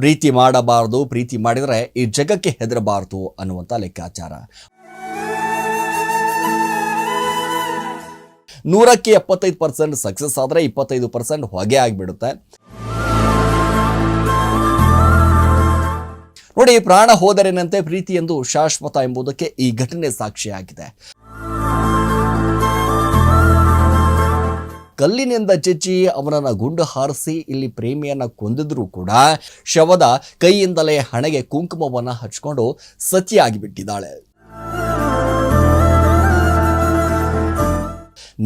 ಪ್ರೀತಿ ಮಾಡಬಾರದು, ಪ್ರೀತಿ ಮಾಡಿದರೆ ಈ ಜಗಕ್ಕೆ ಹೆದರಬಾರದು ಅನ್ನುವಂಥ ಲೆಕ್ಕಾಚಾರ. ನೂರಕ್ಕೆ ಎಪ್ಪತ್ತೈದು ಪರ್ಸೆಂಟ್ ಸಕ್ಸಸ್ ಆದರೆ ಇಪ್ಪತ್ತೈದು ಪರ್ಸೆಂಟ್ ಹೊಗೆ ಆಗಿಬಿಡುತ್ತೆ. ನೋಡಿ, ಪ್ರಾಣ ಹೋದರೇನಂತೆ ಪ್ರೀತಿ ಎಂದು ಶಾಶ್ವತ ಎಂಬುದಕ್ಕೆ ಈ ಘಟನೆ ಸಾಕ್ಷಿಯಾಗಿದೆ. ಕಲ್ಲಿನಿಂದ ಚಚ್ಚಿ ಅವನನ್ನ ಗುಂಡು ಹಾರಿಸಿ ಇಲ್ಲಿ ಪ್ರೇಮಿಯನ್ನ ಕೊಂದಿದ್ರು ಕೂಡ ಶವದ ಕೈಯಿಂದಲೇ ಹಣೆಗೆ ಕುಂಕುಮವನ್ನ ಹಚ್ಕೊಂಡು ಸತಿಯಾಗಿ ಬಿಟ್ಟಿದ್ದಾಳೆ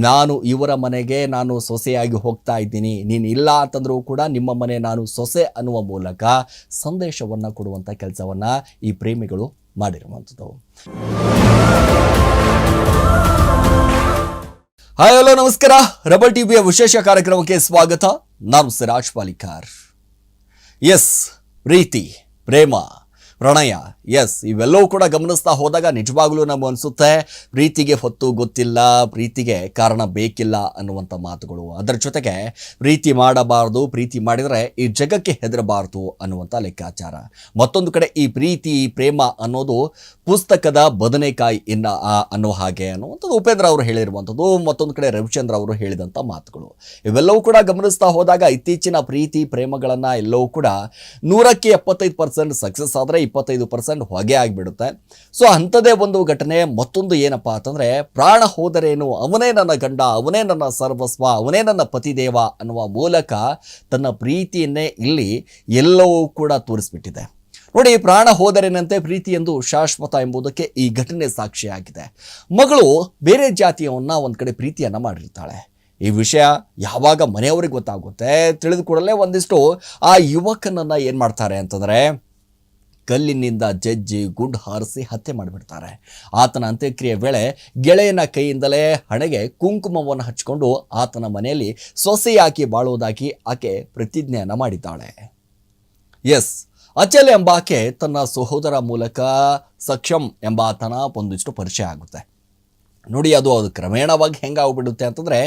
ನಾನು ಇವರ ಮನೆಗೆ ನಾನು ಸೊಸೆಯಾಗಿ ಹೋಗ್ತಾ ಇದ್ದೀನಿ. ನೀನು ಇಲ್ಲ ಅಂತಂದ್ರೂ ಕೂಡ ನಿಮ್ಮ ಮನೆ ನಾನು ಸೊಸೆ ಅನ್ನುವ ಮೂಲಕ ಸಂದೇಶವನ್ನು ಕೊಡುವಂಥ ಕೆಲಸವನ್ನು ಈ ಪ್ರೇಮಿಗಳು ಮಾಡಿರುವಂಥದ್ದು ಹಾಯ್ ಹಲೋ ನಮಸ್ಕಾರ. ರಬಲ್ ಟಿವಿಯ ವಿಶೇಷ ಕಾರ್ಯಕ್ರಮಕ್ಕೆ ಸ್ವಾಗತ. ನಾನು ಸಿರಾಜ್ ಪಾಲಿಕಾರ್. ಎಸ್ ಪ್ರೀತಿ ಪ್ರೇಮ. ಪ್ರಣಯ. ಎಸ್ ಇವೆಲ್ಲವೂ ಕೂಡ ಗಮನಿಸ್ತಾ ಹೋದಾಗ ನಿಜವಾಗ್ಲೂ ನಮ್ಗೆ ಅನಿಸುತ್ತೆ, ಪ್ರೀತಿಗೆ ಹೊತ್ತು ಗೊತ್ತಿಲ್ಲ, ಪ್ರೀತಿಗೆ ಕಾರಣ ಬೇಕಿಲ್ಲ ಅನ್ನುವಂಥ ಮಾತುಗಳು. ಅದರ ಜೊತೆಗೆ ಪ್ರೀತಿ ಮಾಡಬಾರದು, ಪ್ರೀತಿ ಮಾಡಿದರೆ ಈ ಜಗಕ್ಕೆ ಹೆದರಬಾರದು ಅನ್ನುವಂಥ ಲೆಕ್ಕಾಚಾರ. ಮತ್ತೊಂದು ಕಡೆ ಈ ಪ್ರೀತಿ ಪ್ರೇಮ ಅನ್ನೋದು ಪುಸ್ತಕದ ಬದನೆಕಾಯಿ ಇನ್ನ ಅನ್ನೋ ಹಾಗೆ ಅನ್ನುವಂಥದ್ದು ಉಪೇಂದ್ರ ಅವರು ಹೇಳಿರುವಂಥದ್ದು, ಮತ್ತೊಂದು ಕಡೆ ರವಿಚಂದ್ರ ಅವರು ಹೇಳಿದಂಥ ಮಾತುಗಳು. ಇವೆಲ್ಲವೂ ಕೂಡ ಗಮನಿಸ್ತಾ ಹೋದಾಗ ಇತ್ತೀಚಿನ ಪ್ರೀತಿ, ಪ್ರೇಮಗಳನ್ನು ಎಲ್ಲವೂ ಕೂಡ ನೂರಕ್ಕೆ ಎಪ್ಪತ್ತೈದು ಪರ್ಸೆಂಟ್ ಸಕ್ಸಸ್ ಆದರೆ ಇಪ್ಪತ್ತೈದು ಪರ್ಸೆಂಟ್ ಹೊಗೆ ಆಗಿಬಿಡುತ್ತೆ. ಸೊ ಅಂಥದ್ದೇ ಒಂದು ಘಟನೆ. ಮತ್ತೊಂದು ಏನಪ್ಪ ಅಂತಂದರೆ, ಪ್ರಾಣ ಹೋದರೇನು, ಅವನೇ ನನ್ನ ಗಂಡ, ಅವನೇ ನನ್ನ ಸರ್ವಸ್ವ, ಅವನೇ ನನ್ನ ಪತಿದೇವ ಅನ್ನುವ ಮೂಲಕ ತನ್ನ ಪ್ರೀತಿಯನ್ನೇ ಇಲ್ಲಿ ಎಲ್ಲವೂ ಕೂಡ ತೋರಿಸ್ಬಿಟ್ಟಿದೆ. ನೋಡಿ, ಪ್ರಾಣ ಹೋದರೇನಂತೆ ಪ್ರೀತಿ ಎಂದು ಶಾಶ್ವತ ಎಂಬುದಕ್ಕೆ ಈ ಘಟನೆ ಸಾಕ್ಷಿಯಾಗಿದೆ. ಮಗಳು ಬೇರೆ ಜಾತಿಯವನ್ನ ಒಂದು ಕಡೆ ಪ್ರೀತಿಯನ್ನು ಮಾಡಿರ್ತಾಳೆ. ಈ ವಿಷಯ ಯಾವಾಗ ಮನೆಯವರಿಗೆ ಗೊತ್ತಾಗುತ್ತೆ, ತಿಳಿದ ಕೂಡಲೇ ಒಂದಿಷ್ಟು ಆ ಯುವಕನನ್ನು ಏನು ಮಾಡ್ತಾರೆ ಅಂತಂದರೆ ಕಲ್ಲಿನಿಂದ ಜಜ್ಜಿ ಗುಂಡು ಹಾರಿಸಿ ಹತ್ಯೆ ಮಾಡಿಬಿಡ್ತಾರೆ. ಆತನ ಅಂತ್ಯಕ್ರಿಯೆ ವೇಳೆ ಗೆಳೆಯನ ಕೈಯಿಂದಲೇ ಹಣೆಗೆ ಕುಂಕುಮವನ್ನು ಹಚ್ಚಿಕೊಂಡು ಆತನ ಮನೆಯಲ್ಲಿ ಸೊಸೆಯಾಕಿ ಬಾಳುವುದಾಗಿ ಆಕೆ ಪ್ರತಿಜ್ಞೆಯನ್ನು ಮಾಡಿದ್ದಾಳೆ. ಎಸ್, ಅಚಲ್ ಎಂಬಾಕೆ ತನ್ನ ಸಹೋದರ ಮೂಲಕ ಸಕ್ಷಮ್ ಎಂಬ ಆತನ ಒಂದಿಷ್ಟು ಪರಿಚಯ ಆಗುತ್ತೆ. ನೋಡಿ, ಅದು ಅದು ಕ್ರಮೇಣವಾಗಿ ಹೆಂಗಾಗ್ಬಿಡುತ್ತೆ ಅಂತಂದರೆ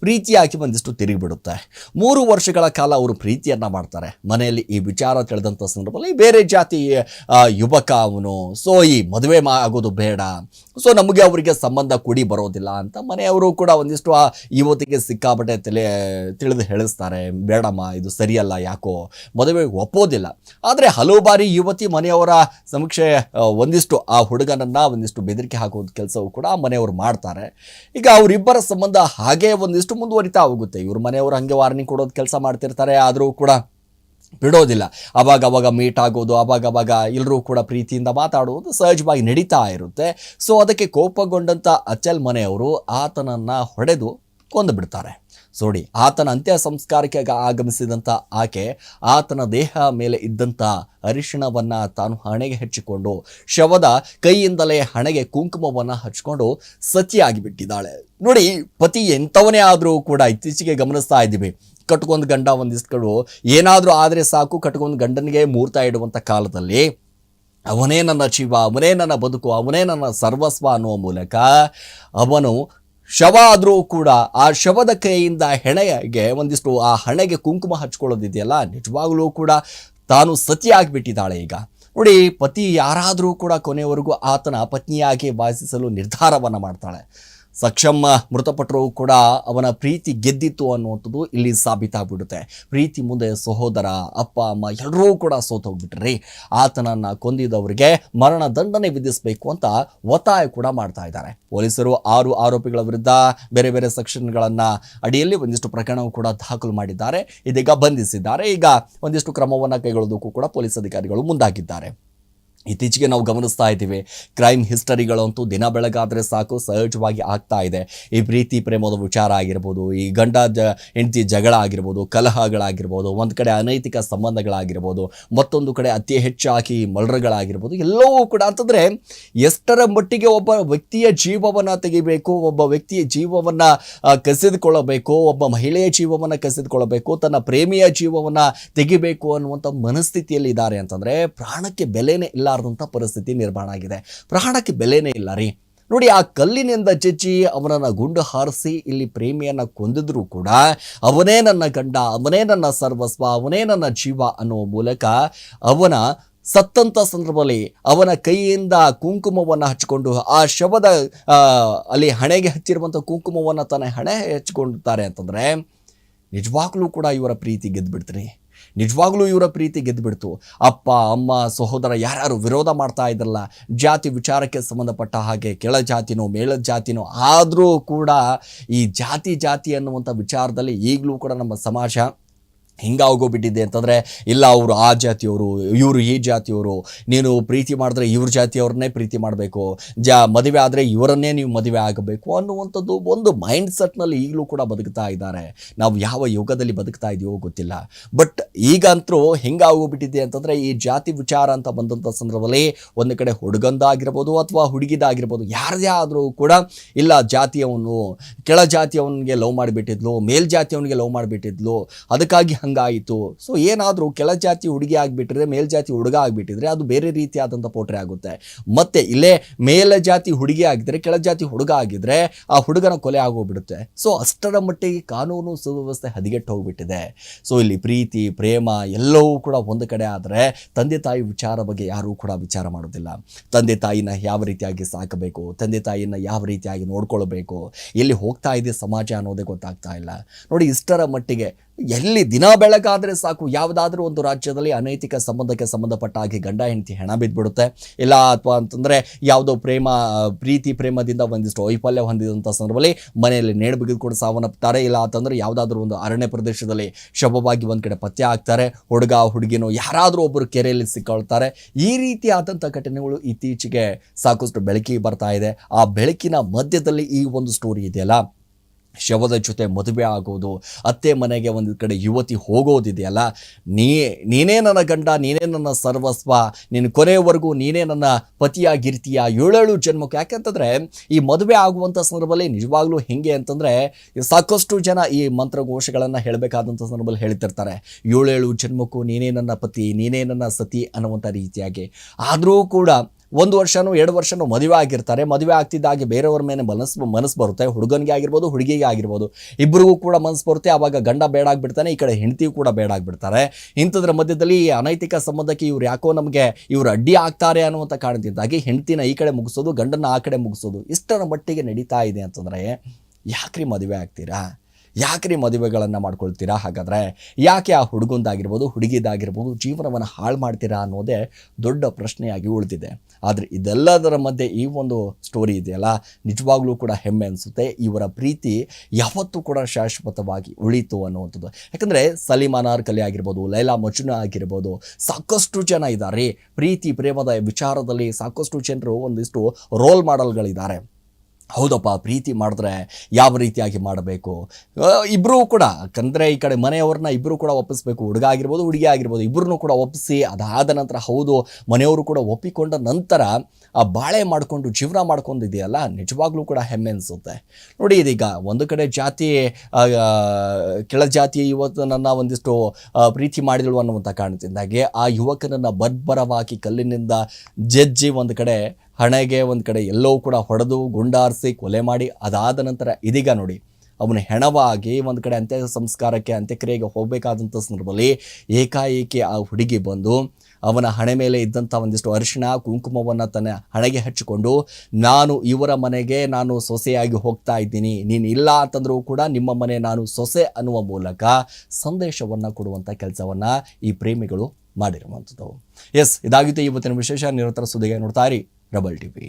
ಪ್ರೀತಿಯಾಗಿ ಒಂದಿಷ್ಟು ತಿರುಗಿಬಿಡುತ್ತೆ. ಮೂರು ವರ್ಷಗಳ ಕಾಲ ಅವರು ಪ್ರೀತಿಯನ್ನು ಮಾಡ್ತಾರೆ. ಮನೆಯಲ್ಲಿ ಈ ವಿಚಾರ ತಿಳಿದಂಥ ಸಂದರ್ಭದಲ್ಲಿ ಬೇರೆ ಜಾತಿ ಯುವಕ ಅವನು. ಸೊ ಈ ಮದುವೆ ಮಾ, ಆಗೋದು ಬೇಡ. ಸೊ ನಮಗೆ ಅವರಿಗೆ ಸಂಬಂಧ ಕೂಡಿ ಬರೋದಿಲ್ಲ ಅಂತ ಮನೆಯವರು ಕೂಡ ಒಂದಿಷ್ಟು, ಆ ಯುವತಿಗೆ ಸಿಕ್ಕಾಪಟ್ಟೆ ತಲೆ, ತಿಳಿದು ಹೇಳಿಸ್ತಾರೆ. ಬೇಡಮ್ಮ, ಇದು ಸರಿಯಲ್ಲ, ಯಾಕೋ. ಮದುವೆ ಒಪ್ಪೋದಿಲ್ಲ. ಆದರೆ ಹಲವು ಬಾರಿ ಯುವತಿ ಮನೆಯವರ ಸಮೀಕ್ಷೆ ಒಂದಿಷ್ಟು ಆ ಹುಡುಗನನ್ನ ಒಂದಿಷ್ಟು ಬೆದರಿಕೆ ಹಾಕೋದು ಕೆಲಸವು ಕೂಡ ಮನೆಯವರು ಮಾಡ್ತಾರೆ. ಈಗ ಅವರಿಬ್ಬರ ಸಂಬಂಧ ಹಾಗೆ ಒಂದಿಷ್ಟು ಮುಂದುವರಿತಾ ಹೋಗುತ್ತೆ. ಇವ್ರ ಮನೆಯವರು ಹಂಗೆ ವಾರ್ನಿಂಗ್ ಕೊಡೋದು ಕೆಲಸ ಮಾಡ್ತಿರ್ತಾರೆ, ಆದರೂ ಕೂಡ ಬಿಡೋದಿಲ್ಲ. ಅವಾಗ ಅವಾಗ ಮೀಟ್ ಆಗೋದು, ಅವಾಗ ಅವಾಗ ಎಲ್ಲರೂ ಕೂಡ ಪ್ರೀತಿಯಿಂದ ಮಾತಾಡುವುದು ಸಹಜವಾಗಿ ನಡೀತಾ ಇರುತ್ತೆ. ಸೊ ಅದಕ್ಕೆ ಕೋಪಗೊಂಡಂಥ ಅಚಲ್ ಮನೆಯವರು ಆತನನ್ನು ಹೊಡೆದು ಕೊಂದು ಬಿಡ್ತಾರೆ. ಸೋಡಿ, ಆತನ ಅಂತ್ಯ ಸಂಸ್ಕಾರಕ್ಕೆ ಆಗ- ಆಗಮಿಸಿದಂಥ ಆಕೆ ಆತನ ದೇಹ ಮೇಲೆ ಇದ್ದಂಥ ಅರಿಶಿಣವನ್ನು ತಾನು ಹಣೆಗೆ ಹಚ್ಚಿಕೊಂಡು, ಶವದ ಕೈಯಿಂದಲೇ ಹಣೆಗೆ ಕುಂಕುಮವನ್ನು ಹಚ್ಚಿಕೊಂಡು ಸತಿಯಾಗಿ ಬಿಟ್ಟಿದ್ದಾಳೆ. ನೋಡಿ, ಪತಿ ಎಂಥವನೇ ಆದರೂ ಕೂಡ ಇತ್ತೀಚೆಗೆ ಗಮನಿಸ್ತಾ ಇದ್ದೀವಿ. ಕಟ್ಕೊಂಡ್ ಗಂಡ ಒಂದಿಸ್ಗಳು ಏನಾದರೂ ಆದರೆ ಸಾಕು, ಕಟ್ಕೊಂಡ್ ಗಂಡನಿಗೆ ಮೂರ್ತ ಇಡುವಂಥ ಕಾಲದಲ್ಲಿ ಅವನೇ ನನ್ನ ಜೀವ, ಅವನೇ ನನ್ನ ಬದುಕು, ಅವನೇ ನನ್ನ ಸರ್ವಸ್ವ ಅನ್ನುವ ಮೂಲಕ ಅವನು ಶವ ಆದರೂ ಕೂಡ ಆ ಶವದ ಕೈಯಿಂದ ಹೆಣೆಗೆ ಒಂದಿಷ್ಟು ಆ ಹಣೆಗೆ ಕುಂಕುಮ ಹಚ್ಕೊಳ್ಳೋದಿದೆಯಲ್ಲ, ನಿಜವಾಗ್ಲೂ ಕೂಡ ತಾನು ಸತಿಯಾಗಿಬಿಟ್ಟಿದ್ದಾಳೆ ಈಗ. ನೋಡಿ, ಪತಿ ಯಾರಾದರೂ ಕೂಡ ಕೊನೆಯವರೆಗೂ ಆತನ ಪತ್ನಿಯಾಗಿ ವಾಸಿಸಲು ನಿರ್ಧಾರವನ್ನು ಮಾಡ್ತಾಳೆ. ಸಕ್ಷಮ್ಮ ಮೃತಪಟ್ಟರೂ ಕೂಡ ಅವನ ಪ್ರೀತಿ ಗೆದ್ದಿತ್ತು ಅನ್ನುವಂಥದ್ದು ಇಲ್ಲಿ ಸಾಬೀತಾಗ್ಬಿಡುತ್ತೆ. ಪ್ರೀತಿ ಮುಂದೆ ಸಹೋದರ, ಅಪ್ಪ, ಅಮ್ಮ ಎಲ್ಲರೂ ಕೂಡ ಸೋತೋಗ್ಬಿಟ್ರಿ. ಆತನನ್ನು ಕೊಂದಿದವರಿಗೆ ಮರಣ ದಂಡನೆ ವಿಧಿಸಬೇಕು ಅಂತ ಒತ್ತಾಯ ಕೂಡ ಮಾಡ್ತಾ ಇದ್ದಾರೆ. ಪೊಲೀಸರು ಆರು ಆರೋಪಿಗಳ ವಿರುದ್ಧ ಬೇರೆ ಬೇರೆ ಸೆಕ್ಷನ್ಗಳನ್ನು ಅಡಿಯಲ್ಲಿ ಒಂದಿಷ್ಟು ಪ್ರಕರಣವು ಕೂಡ ದಾಖಲು ಮಾಡಿದ್ದಾರೆ. ಇದೀಗ ಬಂಧಿಸಿದ್ದಾರೆ. ಈಗ ಒಂದಿಷ್ಟು ಕ್ರಮವನ್ನು ಕೈಗೊಳ್ಳೋದಕ್ಕೂ ಕೂಡ ಪೊಲೀಸ್ ಅಧಿಕಾರಿಗಳು ಮುಂದಾಗಿದ್ದಾರೆ. ಇತ್ತೀಚೆಗೆ ನಾವು ಗಮನಿಸ್ತಾ ಇದ್ದೀವಿ ಕ್ರೈಮ್ ಹಿಸ್ಟರಿಗಳಂತೂ ದಿನ ಬೆಳಗಾದರೆ ಸಾಕು, ಸಹಜವಾಗಿ ಆಗ್ತಾ ಇದೆ. ಈ ಪ್ರೀತಿ ಪ್ರೇಮದ ವಿಚಾರ ಆಗಿರ್ಬೋದು, ಈ ಗಂಡ ಜ, ಹೆಂಡತಿ ಜಗಳ ಆಗಿರ್ಬೋದು, ಕಲಹಗಳಾಗಿರ್ಬೋದು, ಒಂದು ಕಡೆ ಅನೈತಿಕ ಸಂಬಂಧಗಳಾಗಿರ್ಬೋದು, ಮತ್ತೊಂದು ಕಡೆ ಅತಿ ಹೆಚ್ಚಾಗಿ ಮಲ್ರಗಳಾಗಿರ್ಬೋದು, ಎಲ್ಲವೂ ಕೂಡ ಅಂತಂದರೆ ಎಷ್ಟರ ಮಟ್ಟಿಗೆ ಒಬ್ಬ ವ್ಯಕ್ತಿಯ ಜೀವವನ್ನು ತೆಗಿಬೇಕು, ಒಬ್ಬ ವ್ಯಕ್ತಿಯ ಜೀವವನ್ನು ಕಸಿದುಕೊಳ್ಳಬೇಕು, ಒಬ್ಬ ಮಹಿಳೆಯ ಜೀವವನ್ನು ಕಸಿದುಕೊಳ್ಳಬೇಕು, ತನ್ನ ಪ್ರೇಮಿಯ ಜೀವವನ್ನು ತೆಗಿಬೇಕು ಅನ್ನುವಂಥ ಮನಸ್ಥಿತಿಯಲ್ಲಿ ಇದ್ದಾರೆ ಅಂತಂದರೆ ಪ್ರಾಣಕ್ಕೆ ಬೆಲೆನೇ ಇಲ್ಲಾರ್ದಂಥ ಪರಿಸ್ಥಿತಿ ನಿರ್ಮಾಣ ಆಗಿದೆ. ಪ್ರಾಣಕ್ಕೆ ಬೆಲೆನೇ ಇಲ್ಲ ರೀ. ನೋಡಿ, ಆ ಕಲ್ಲಿನಿಂದ ಚಚ್ಚಿ ಅವನನ್ನು ಗುಂಡು ಹಾರಿಸಿ ಇಲ್ಲಿ ಪ್ರೇಮಿಯನ್ನ ಕೊಂದಿದ್ರೂ ಕೂಡ ಅವನೇ ನನ್ನ ಗಂಡ, ಅವನೇ ನನ್ನ ಸರ್ವಸ್ವ, ಅವನೇ ನನ್ನ ಜೀವ ಅನ್ನುವ ಮೂಲಕ ಅವನ ಸತ್ತಂತ ಸಂದರ್ಭದಲ್ಲಿ ಅವನ ಕೈಯಿಂದ ಕುಂಕುಮವನ್ನು ಹಚ್ಚಿಕೊಂಡು ಆ ಶವದ ಅಲ್ಲಿ ಹಣೆಗೆ ಹಚ್ಚಿರುವಂಥ ಕುಂಕುಮವನ್ನು ತಾನೇ ಹಣೆ ಹಚ್ಕೊಂಡಿರ್ತಾರೆ ಅಂತಂದರೆ ನಿಜವಾಗ್ಲೂ ಕೂಡ ಇವರ ಪ್ರೀತಿ ಗೆದ್ದುಬಿಡ್ತೀನಿ ನಿಜವಾಗ್ಲೂ ಇವರ ಪ್ರೀತಿ ಗೆದ್ದುಬಿಡ್ತು ಅಪ್ಪ, ಅಮ್ಮ, ಸಹೋದರ ಯಾರ್ಯಾರು ವಿರೋಧ ಮಾಡ್ತಾ ಇದ್ರಲ್ಲ, ಜಾತಿ ವಿಚಾರಕ್ಕೆ ಸಂಬಂಧಪಟ್ಟ ಹಾಗೆ ಕೆಳ ಜಾತಿನೋ, ಮೇಳ ಜಾತಿನೋ ಆದರೂ ಕೂಡ ಈ ಜಾತಿ ಜಾತಿ ಅನ್ನುವಂಥ ವಿಚಾರದಲ್ಲಿ ಈಗಲೂ ಕೂಡ ನಮ್ಮ ಸಮಾಜ ಹಿಂಗಾಗೋಗ್ಬಿಟ್ಟಿದೆ ಅಂತಂದರೆ, ಇಲ್ಲ, ಅವರು ಆ ಜಾತಿಯವರು, ಇವರು ಈ ಜಾತಿಯವರು, ನೀನು ಪ್ರೀತಿ ಮಾಡಿದ್ರೆ ಇವ್ರ ಜಾತಿಯವ್ರನ್ನೇ ಪ್ರೀತಿ ಮಾಡಬೇಕು, ಜಾ, ಮದುವೆ ಆದರೆ ಇವರನ್ನೇ ನೀವು ಮದುವೆ ಆಗಬೇಕು ಅನ್ನುವಂಥದ್ದು ಒಂದು ಮೈಂಡ್ ಸೆಟ್ನಲ್ಲಿ ಈಗಲೂ ಕೂಡ ಬದುಕ್ತಾ ಇದ್ದಾರೆ. ನಾವು ಯಾವ ಯುಗದಲ್ಲಿ ಬದುಕ್ತಾ ಇದೆಯೋ ಗೊತ್ತಿಲ್ಲ. ಬಟ್ ಈಗಂತರೂ ಹೆಂಗಾಗೋಗ್ಬಿಟ್ಟಿದೆ ಅಂತಂದರೆ, ಈ ಜಾತಿ ವಿಚಾರ ಅಂತ ಬಂದಂಥ ಸಂದರ್ಭದಲ್ಲಿ ಒಂದು ಕಡೆ ಹುಡುಗಂದಾಗಿರ್ಬೋದು ಅಥವಾ ಹುಡುಗಿದಾಗಿರ್ಬೋದು, ಯಾರದೇ ಆದರೂ ಕೂಡ, ಇಲ್ಲ, ಜಾತಿಯವನು, ಕೆಳ ಜಾತಿಯವನಿಗೆ ಲವ್ ಮಾಡಿಬಿಟ್ಟಿದ್ಲು ಮೇಲ್ಜಾತಿಯವನಿಗೆ ಲವ್ ಮಾಡಿಬಿಟ್ಟಿದ್ಲು, ಅದಕ್ಕಾಗಿ ಹಂಗಾಯಿತು. ಸೊ ಏನಾದರೂ ಕೆಳ ಜಾತಿ ಹುಡುಗಿ ಆಗಿಬಿಟ್ರೆ ಮೇಲ್ಜಾತಿ ಹುಡುಗ ಆಗಿಬಿಟ್ಟಿದ್ರೆ, ಅದು ಬೇರೆ ರೀತಿಯಾದಂಥ ಪೋಟ್ರೆ ಆಗುತ್ತೆ. ಮತ್ತೆ ಇಲ್ಲೇ ಮೇಲ ಜಾತಿ ಹುಡುಗಿ ಆಗಿದ್ರೆ, ಕೆಳ ಜಾತಿ ಹುಡುಗ ಆಗಿದ್ರೆ, ಆ ಹುಡುಗನ ಕೊಲೆ ಆಗೋಗ್ಬಿಡುತ್ತೆ. ಸೊ ಅಷ್ಟರ ಮಟ್ಟಿಗೆ ಕಾನೂನು ಸುವ್ಯವಸ್ಥೆ ಹದಿಗೆಟ್ಟು ಹೋಗ್ಬಿಟ್ಟಿದೆ. ಸೊ ಇಲ್ಲಿ ಪ್ರೀತಿ, ಪ್ರೇಮ ಎಲ್ಲವೂ ಕೂಡ ಒಂದು ಕಡೆ ಆದರೆ, ತಂದೆ ತಾಯಿ ವಿಚಾರ ಬಗ್ಗೆ ಯಾರೂ ಕೂಡ ವಿಚಾರ ಮಾಡೋದಿಲ್ಲ. ತಂದೆ ತಾಯಿನ ಯಾವ ರೀತಿಯಾಗಿ ಸಾಕಬೇಕು, ತಂದೆ ತಾಯಿನ ಯಾವ ರೀತಿಯಾಗಿ ನೋಡ್ಕೊಳ್ಬೇಕು, ಎಲ್ಲಿ ಹೋಗ್ತಾ ಇದೆ ಸಮಾಜ ಅನ್ನೋದೇ ಗೊತ್ತಾಗ್ತಾ ಇಲ್ಲ. ನೋಡಿ, ಇಷ್ಟರ ಮಟ್ಟಿಗೆ ಎಲ್ಲಿ ದಿನ ಬೆಳಗಾದರೆ ಸಾಕು, ಯಾವುದಾದ್ರೂ ಒಂದು ರಾಜ್ಯದಲ್ಲಿ ಅನೈತಿಕ ಸಂಬಂಧಕ್ಕೆ ಸಂಬಂಧಪಟ್ಟ ಹಾಗೆ ಗಂಡ, ಹೆಂಡತಿ ಹೆಣ ಬಿದ್ದುಬಿಡುತ್ತೆ ಇಲ್ಲ, ಅಥವಾ ಅಂತಂದರೆ ಯಾವುದೋ ಪ್ರೇಮ, ಪ್ರೀತಿ ಪ್ರೇಮದಿಂದ ಒಂದಿಷ್ಟು ವೈಫಲ್ಯ ಹೊಂದಿದಂಥ ಸಂದರ್ಭದಲ್ಲಿ ಮನೆಯಲ್ಲಿ ನೇಣು ಬಿಗಿದುಕೊಂಡು ಕೂಡ ಸಾವನ್ನಪ್ತಾರೆ. ಇಲ್ಲ ಅಂತಂದರೆ ಯಾವುದಾದ್ರೂ ಒಂದು ಅರಣ್ಯ ಪ್ರದೇಶದಲ್ಲಿ ಶವವಾಗಿ ಒಂದು ಕಡೆ ಪತ್ತೆ ಆಗ್ತಾರೆ ಹುಡುಗ, ಹುಡುಗಿನೋ ಯಾರಾದರೂ ಒಬ್ಬರು ಕೆರೆಯಲ್ಲಿ ಸಿಕ್ಕೊಳ್ತಾರೆ. ಈ ರೀತಿ ಆದಂಥ ಘಟನೆಗಳು ಇತ್ತೀಚೆಗೆ ಸಾಕಷ್ಟು ಬೆಳಕಿಗೆ ಬರ್ತಾ ಇದೆ. ಆ ಬೆಳಕಿನ ಮಧ್ಯದಲ್ಲಿ ಈ ಒಂದು ಸ್ಟೋರಿ ಇದೆಯಲ್ಲ? ಶವದ ಜೊತೆ ಮದುವೆ ಆಗೋದು, ಅತ್ತೆ ಮನೆಗೆ ಒಂದು ಕಡೆ ಯುವತಿ ಹೋಗೋದಿದೆಯಲ್ಲ, ನೀ, ನೀನೇ ನನ್ನ ಗಂಡ, ನೀನೇ ನನ್ನ ಸರ್ವಸ್ವ, ನೀನು ಕೊನೆಯವರೆಗೂ ನೀನೇ ನನ್ನ ಪತಿಯಾಗಿರ್ತೀಯ, ಏಳೇಳು ಜನ್ಮಕ್ಕೆ ಯಾಕೆಂತಂದರೆ ಈ ಮದುವೆ ಆಗುವಂಥ ಸಂದರ್ಭದಲ್ಲಿ ನಿಜವಾಗ್ಲೂ ಹೆಂಗೆ ಅಂತಂದರೆ ಸಾಕಷ್ಟು ಜನ ಈ ಮಂತ್ರಘೋಷಗಳನ್ನು ಹೇಳಬೇಕಾದಂಥ ಸಂದರ್ಭದಲ್ಲಿ ಹೇಳ್ತಿರ್ತಾರೆ. ಏಳೇಳು ಜನ್ಮಕ್ಕೂ ನೀನೇ ನನ್ನ ಪತಿ, ನೀನೇ ನನ್ನ ಸತಿ ಅನ್ನುವಂಥ ರೀತಿಯಾಗಿ. ಆದರೂ ಕೂಡ ಒಂದು ವರ್ಷನೂ ಎರಡು ವರ್ಷನೂ ಮದುವೆ ಆಗಿರ್ತಾರೆ, ಮದುವೆ ಆಗ್ತಿದ್ದಾಗೆ ಬೇರೆಯವ್ರ ಮೇಲೆ ಮನಸ್ಸು ಮನಸ್ಸು ಬರುತ್ತೆ. ಹುಡುಗನಿಗೆ ಆಗಿರ್ಬೋದು, ಹುಡುಗಿಗೆ ಆಗಿರ್ಬೋದು. ಇಬ್ಬರಿಗೂ ಕೂಡ ಮನಸ್ಸು ಬರುತ್ತೆ. ಆವಾಗ ಗಂಡ ಬೇಡ ಆಗ್ಬಿಡ್ತಾನೆ, ಈ ಕಡೆ ಹೆಂಡತಿಯು ಕೂಡ ಬೇಡ ಆಗಿಬಿಡ್ತಾರೆ. ಇಂಥದ್ರ ಮಧ್ಯದಲ್ಲಿ ಈ ಅನೈತಿಕ ಸಂಬಂಧಕ್ಕೆ ಇವ್ರು ಯಾಕೋ ನಮಗೆ ಇವ್ರು ಅಡ್ಡಿ ಆಗ್ತಾರೆ ಅನ್ನುವಂಥ ಕಾರಣದಿಂದಾಗಿ ಹೆಂಡತಿನ ಈ ಕಡೆ ಮುಗಿಸೋದು ಗಂಡನ ಆ ಕಡೆ ಮುಗಿಸೋದು, ಇಷ್ಟರ ಮಟ್ಟಿಗೆ ನಡೀತಾ ಇದೆ ಅಂತಂದರೆ, ಯಾಕ್ರಿ ಮದುವೆ ಆಗ್ತೀರಾ? ಯಾಕ್ರಿ ಮದುವೆಗಳನ್ನು ಮಾಡ್ಕೊಳ್ತೀರಾ? ಹಾಗಾದರೆ ಯಾಕೆ ಆ ಹುಡುಗಂದಾಗಿರ್ಬೋದು, ಹುಡುಗಿದಾಗಿರ್ಬೋದು ಜೀವನವನ್ನು ಹಾಳು ಮಾಡ್ತೀರಾ ಅನ್ನೋದೇ ದೊಡ್ಡ ಪ್ರಶ್ನೆಯಾಗಿ ಉಳಿದಿದೆ. ಆದರೆ ಇದೆಲ್ಲದರ ಮಧ್ಯೆ ಈ ಒಂದು ಸ್ಟೋರಿ ಇದೆಯಲ್ಲ? ನಿಜವಾಗ್ಲೂ ಕೂಡ ಹೆಮ್ಮೆ ಅನಿಸುತ್ತೆ. ಇವರ ಪ್ರೀತಿ ಯಾವತ್ತೂ ಕೂಡ ಶಾಶ್ವತವಾಗಿ ಉಳಿತು ಅನ್ನುವಂಥದ್ದು. ಯಾಕಂದರೆ ಸಲೀಮಾನಾರ್ ಕಲಿ ಆಗಿರ್ಬೋದು, ಲೈಲಾ ಮಜುನ ಆಗಿರ್ಬೋದು, ಸಾಕಷ್ಟು ಜನ ಇದ್ದಾರೆ. ಪ್ರೀತಿ, ಪ್ರೇಮದ ವಿಚಾರದಲ್ಲಿ ಸಾಕಷ್ಟು ಜನರು ಒಂದಿಷ್ಟು ರೋಲ್ ಮಾಡೆಲ್ಗಳಿದ್ದಾರೆ ಹೌದಪ್ಪ, ಪ್ರೀತಿ ಮಾಡಿದ್ರೆ ಯಾವ ರೀತಿಯಾಗಿ ಮಾಡಬೇಕು? ಇಬ್ಬರೂ ಕೂಡ ಯಾಕಂದರೆ ಈ ಕಡೆ ಮನೆಯವ್ರನ್ನ ಇಬ್ಬರೂ ಕೂಡ ಒಪ್ಪಿಸ್ಬೇಕು. ಹುಡುಗ ಆಗಿರ್ಬೋದು, ಹುಡುಗಿ ಆಗಿರ್ಬೋದು ಇಬ್ಬರನ್ನೂ ಕೂಡ ಒಪ್ಪಿಸಿ, ಅದಾದ ನಂತರ ಹೌದು, ಮನೆಯವರು ಕೂಡ ಒಪ್ಪಿಕೊಂಡ ನಂತರ ಆ ಬಾಳೆ ಮಾಡಿಕೊಂಡು ಜೀವನ ಮಾಡ್ಕೊಂಡಿದೆಯಲ್ಲ ನಿಜವಾಗ್ಲೂ ಕೂಡ ಹೆಮ್ಮೆ ಅನಿಸುತ್ತೆ. ನೋಡಿ ಇದೀಗ ಒಂದು ಕಡೆ ಜಾತಿ ಕೆಳ ಜಾತಿ ಇವತ್ತು ನನ್ನ ಒಂದಿಷ್ಟು ಪ್ರೀತಿ ಮಾಡಿದಳು ಅನ್ನುವಂಥ ಕಾರಣದಿಂದಾಗಿ ಆ ಯುವಕನನ್ನು ಬರ್ಬರವಾಗಿ ಕಲ್ಲಿನಿಂದ ಜಜ್ಜಿ ಒಂದು ಕಡೆ ಹಣೆಗೆ ಒಂದು ಕಡೆ ಎಲ್ಲೋ ಕೂಡ ಹೊಡೆದು ಗುಂಡಾರಿಸಿ ಕೊಲೆ ಮಾಡಿ ಅದಾದ ನಂತರ ಇದೀಗ ನೋಡಿ, ಅವನ ಹೆಣವಾಗಿ ಒಂದು ಕಡೆ ಅಂತ್ಯ ಸಂಸ್ಕಾರಕ್ಕೆ ಅಂತ್ಯಕ್ರಿಯೆಗೆ ಹೋಗಬೇಕಾದಂಥ ಸಂದರ್ಭದಲ್ಲಿ ಏಕಾಏಕಿ ಆ ಹುಡುಗಿ ಬಂದು ಅವನ ಹಣೆ ಮೇಲೆ ಇದ್ದಂಥ ಒಂದಿಷ್ಟು ಅರಿಶಿಣ, ಕುಂಕುಮವನ್ನು ತನ್ನ ಹಣೆಗೆ ಹಚ್ಚಿಕೊಂಡು, ನಾನು ಇವರ ಮನೆಗೆ ನಾನು ಸೊಸೆಯಾಗಿ ಹೋಗ್ತಾ ಇದ್ದೀನಿ. ನೀನು ಇಲ್ಲ ಅಂತಂದರೂ ಕೂಡ ನಿಮ್ಮ ಮನೆ ನಾನು ಸೊಸೆ ಅನ್ನುವ ಮೂಲಕ ಸಂದೇಶವನ್ನು ಕೊಡುವಂಥ ಕೆಲಸವನ್ನು ಈ ಪ್ರೇಮಿಗಳು ಮಾಡಿರುವಂಥದ್ದು ಎಸ್ ಇದಾಗಿತ್ತು ಇವತ್ತಿನ ವಿಶೇಷ. ನಿರಂತರ ಸುದ್ದಿಗೆ ನೋಡ್ತಾ ಇರಿ. Rebel TV